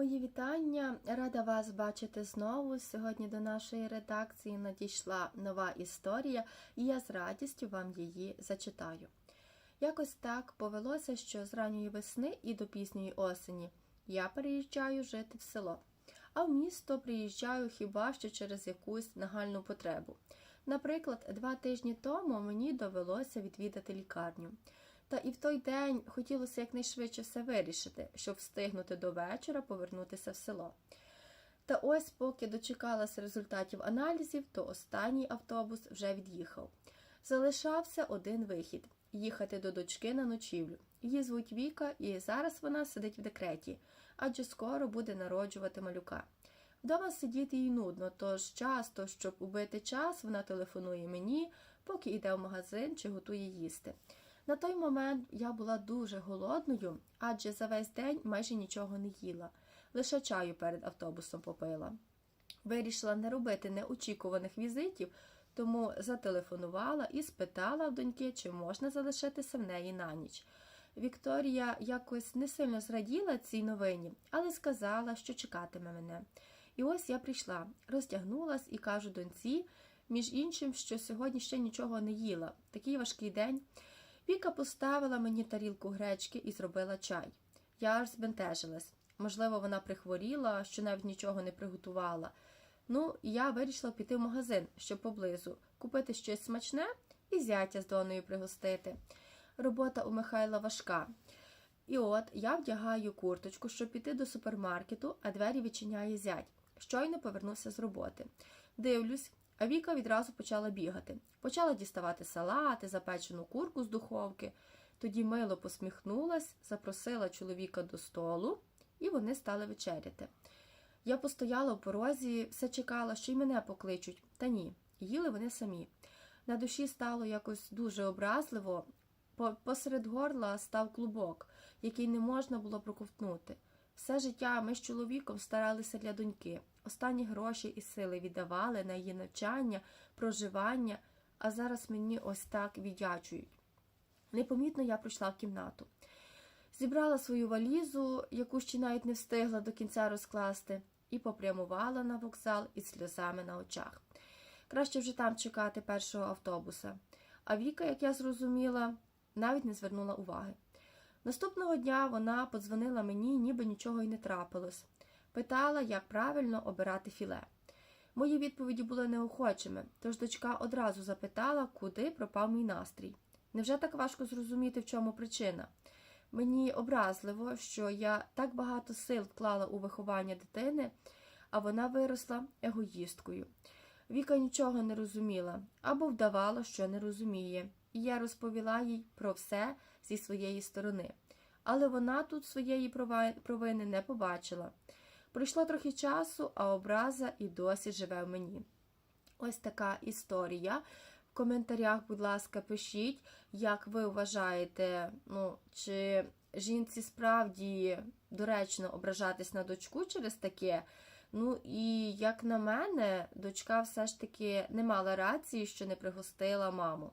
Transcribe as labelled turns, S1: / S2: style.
S1: Мої вітання, рада вас бачити знову. Сьогодні до нашої редакції надійшла нова історія, і я з радістю вам її зачитаю. Якось так повелося, що з ранньої весни і до пізньої осені я переїжджаю жити в село, а в місто приїжджаю хіба що через якусь нагальну потребу. Наприклад, два тижні тому мені довелося відвідати лікарню. Та і в той день хотілося якнайшвидше все вирішити, щоб встигнути до вечора повернутися в село. Та ось, поки дочекалася результатів аналізів, то останній автобус вже від'їхав. Залишався один вихід їхати до дочки на ночівлю. Її звуть Віка, і зараз вона сидить в декреті, адже скоро буде народжувати малюка. Вдома сидіти їй нудно, тож часто, щоб убити час, вона телефонує мені, поки йде в магазин чи готує їсти. На той момент я була дуже голодною, адже за весь день майже нічого не їла, лише чаю перед автобусом попила. Вирішила не робити неочікуваних візитів, тому зателефонувала і спитала в доньки, чи можна залишитися в неї на ніч. Вікторія якось не сильно зраділа цій новині, але сказала, що чекатиме мене. І ось я прийшла, роздягнулась і кажу доньці, між іншим, що сьогодні ще нічого не їла. Такий важкий день. Віка поставила мені тарілку гречки і зробила чай. Я аж збентежилась. Можливо, вона прихворіла, що навіть нічого не приготувала. Ну, я вирішила піти в магазин, щоб поблизу, купити щось смачне і зятя з доною пригостити. Робота у Михайла важка. І от я вдягаю курточку, щоб піти до супермаркету, а двері відчиняє зять. Щойно повернувся з роботи. Дивлюсь, Віка відразу почала бігати. Почала діставати салати, запечену курку з духовки. Тоді мило посміхнулась, запросила чоловіка до столу, і вони стали вечеряти. Я постояла в порозі, все чекала, що й мене покличуть, та ні, їли вони самі. На душі стало якось дуже образливо. Посеред горла став клубок, який не можна було проковтнути. Все життя ми з чоловіком старалися для доньки. Останні гроші і сили віддавали на її навчання, проживання, а зараз мені ось так віддячують. Непомітно я пройшла в кімнату. Зібрала свою валізу, яку ще навіть не встигла до кінця розкласти, і попрямувала на вокзал із сльозами на очах. Краще вже там чекати першого автобуса. А Віка, як я зрозуміла, навіть не звернула уваги. Наступного дня вона подзвонила мені, ніби нічого й не трапилось. Питала, як правильно обирати філе. Мої відповіді були неохочими, тож дочка одразу запитала, куди пропав мій настрій. Невже так важко зрозуміти, в чому причина? Мені образливо, що я так багато сил вклала у виховання дитини, а вона виросла егоїсткою. Віка нічого не розуміла або вдавала, що не розуміє, і я розповіла їй про все зі своєї сторони. Але вона тут своєї провини не побачила. Пройшло трохи часу, а образа і досі живе в мені. Ось така історія. В коментарях, будь ласка, пишіть, як ви вважаєте, ну, чи жінці справді доречно ображатись на дочку через таке. Ну і як на мене, дочка все ж таки не мала рації, що не пригостила маму.